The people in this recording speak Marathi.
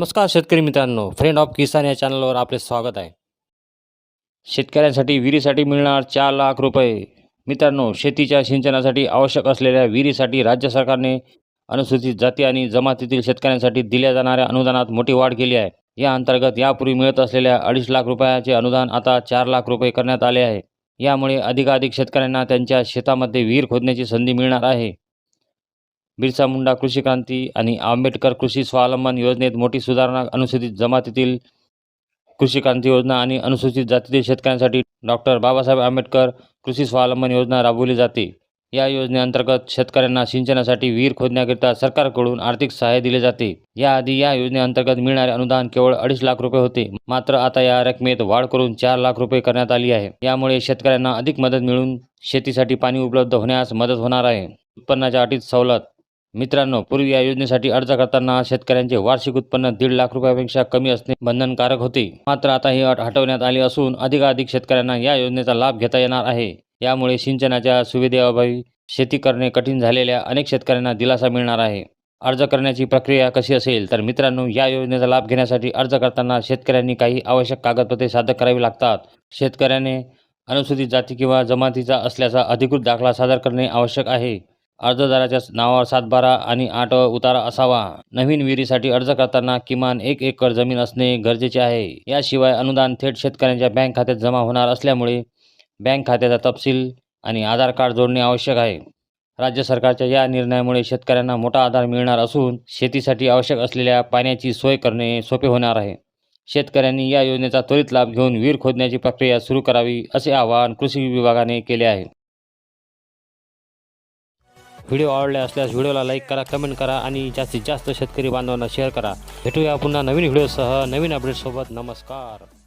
नमस्कार शेतकरी मित्रांनो. फ्रेंड ऑफ किसान या चॅनलवर आपले स्वागत आहे. शेतकऱ्यांसाठी विहिरीसाठी मिळणार चार लाख रुपये. मित्रांनो शेतीच्या सिंचनासाठी आवश्यक असलेल्या विहिरीसाठी राज्य सरकारने अनुसूचित जाती आणि जमातीतील शेतकऱ्यांसाठी दिल्या जाणाऱ्या अनुदानात मोठी वाढ केली आहे. या अंतर्गत यापूर्वी मिळत असलेल्या अडीच लाख रुपयाचे अनुदान आता चार लाख रुपये करण्यात आले आहे. यामुळे अधिकाधिक शेतकऱ्यांना त्यांच्या शेतामध्ये विहीर खोदण्याची संधी मिळणार आहे. बिरसा मुंडा कृषी क्रांती आणि आंबेडकर कृषी स्वावलंबन योजनेत मोठी सुधारणा अनुसूचित जमातीतील कृषी क्रांती योजना आणि अनुसूचित जातीतील शेतकऱ्यांसाठी डॉक्टर बाबासाहेब आंबेडकर कृषी स्वावलंबन योजना राबवली जाते. या योजनेअंतर्गत शेतकऱ्यांना सिंचनासाठी विहीर खोदण्याकरिता सरकारकडून आर्थिक सहाय्य दिले जाते. याआधी या योजनेअंतर्गत मिळणारे अनुदान केवळ अडीच लाख रुपये होते. मात्र आता या रकमेत वाढ करून चार लाख रुपये करण्यात आली आहे. यामुळे शेतकऱ्यांना अधिक मदत मिळून शेतीसाठी पाणी उपलब्ध होण्यास मदत होणार आहे. उत्पन्नाच्या अटीत सवलत मित्रांनो पूर्वी या योजनेसाठी अर्ज करताना शेतकऱ्यांचे वार्षिक उत्पन्न दीड लाख रुपयापेक्षा कमी असणे बंधनकारक होते. मात्र आता ही अट हटवण्यात आली असून अधिकाधिक शेतकऱ्यांना या योजनेचा लाभ घेता येणार आहे. यामुळे सिंचनाच्या सुविधेअभावी शेती करणे कठीण झालेल्या अनेक शेतकऱ्यांना दिलासा मिळणार आहे. अर्ज करण्याची प्रक्रिया कशी असेल तर मित्रांनो या योजनेचा लाभ घेण्यासाठी अर्ज करताना शेतकऱ्यांनी काही आवश्यक कागदपत्रे सादर करावी लागतात. शेतकऱ्याने अनुसूचित जाती किंवा जमातीचा असल्याचा अधिकृत दाखला सादर करणे आवश्यक आहे. अर्जदाराच्या नावावर सातबारा आणि आठ उतारा असावा. नवीन विहिरीसाठी अर्ज करताना किमान एक एकर जमीन असणे गरजेचे आहे. याशिवाय अनुदान थेट शेतकऱ्यांच्या बँक खात्यात जमा होणार असल्यामुळे बँक खात्याचा तपशील आणि आधार कार्ड जोडणे आवश्यक आहे. राज्य सरकारच्या या निर्णयामुळे शेतकऱ्यांना मोठा आधार मिळणार असून शेतीसाठी आवश्यक असलेल्या पाण्याची सोय करणे सोपे होणार आहे. शेतकऱ्यांनी या योजनेचा त्वरित लाभ घेऊन विहीर खोदण्याची प्रक्रिया सुरू करावी असे आवाहन कृषी विभागाने केले आहे. व्हिडिओ आवडले असल्यास व्हिडिओला लाईक करा कमेंट करा आणि जास्तीत जास्त शेतकरी बांधवांना शेअर करा. भेटूया पुन्हा नवीन व्हिडिओसह नवीन अपडेटसोबत. नमस्कार.